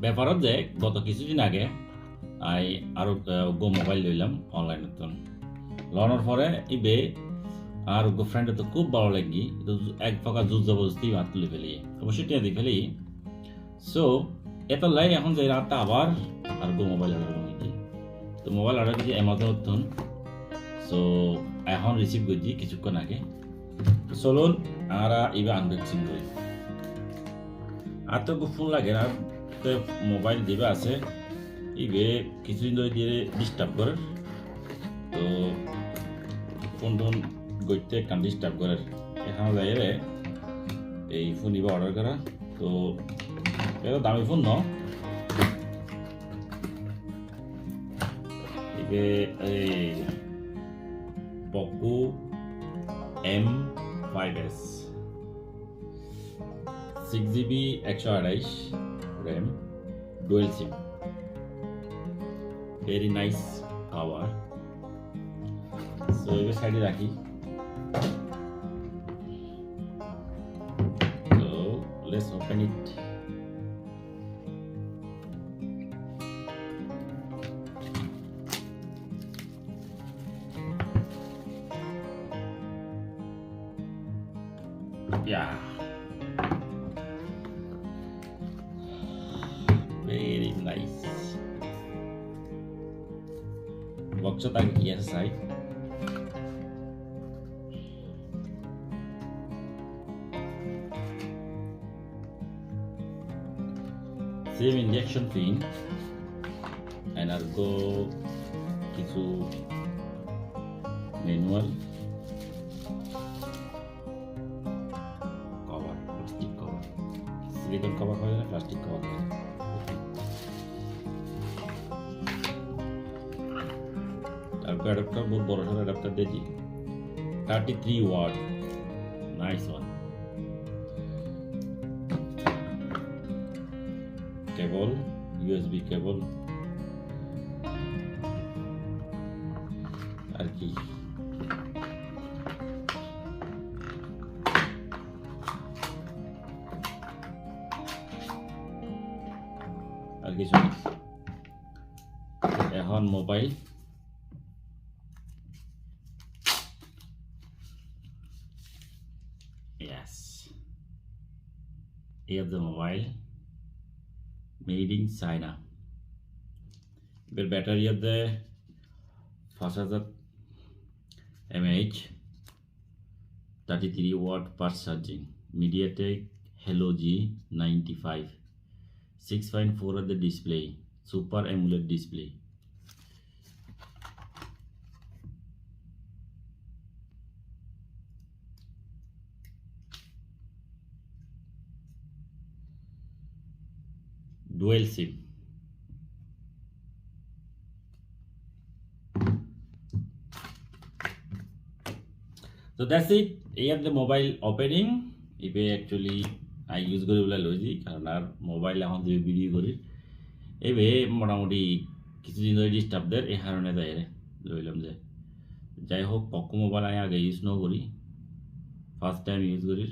ব্যাপারত যে গত কিছুদিন আগে আই আৰু গো মোবাইল লইলাম অনলাইন অনলাইনত লওয়ার পরে ইবে আর গো ফ্রেন্ড তো খুব ভালো লাগি এক প্রকার জোর জবরদস্তি হাত তুলে ফেলি। অবশ্যই টিয়া দিয়ে ফেলি। সো এত লাই এখন যে রাতটা আবার আর গো মোবাইল অর্ডার করেছি তো মোবাইল অর্ডার করেছি অ্যামাজন থন সো এখন রিসিভ করছি কিছুক্ষণ আগে। চলুন আর ইবে আনবক্সিং করি। আর তো ফোন লাগে না। তো মোবাইল দিবে আছে। ইবে কিছুদিন ধরে দিয়ে ডিস্টার্ব করে। তো ফোন টোন গইতে একখান ডিস্টার্ব করে। এখানে যাই রে এই ফোন ইবা অর্ডার করা তো এটা দামি ফোন ন? এই Poco M five S six GB একশো আড়াইশ RAM dual SIM very nice cover so এবার সাইডে রাখি তো let's open it Yeah. very nice. Workshop out on here same injection pin and I'll go to manual. Silicon cover হয় না plastic cover হয় তারপর অ্যাডাপ্টার বহুত বড় সড়ো অ্যাডাপ্টার দিয়েছি thirty three watt nice one cable USB cable আর কি? কিছু এখন mobile. Here's the mobile. Made in battery আছে পাঁচ হাজার mAh thirty three watt per charging MediaTek Helio G ninety five 6.4 of the display super AMOLED display. Dual SIM. So that's it. Here the mobile opening. If I actually I use করি বলে লইছি, কারণ আর mobile এখন যে video করি। এবে মোটামুটি কিছুদিন ধরে ডিস্টার্বদের এই কারণে যাই লইলাম যে। যাই হোক পক্কো মোবাইল আমি আগে ইউজ ন করি। ফার্স্ট টাইম ইউজ করি।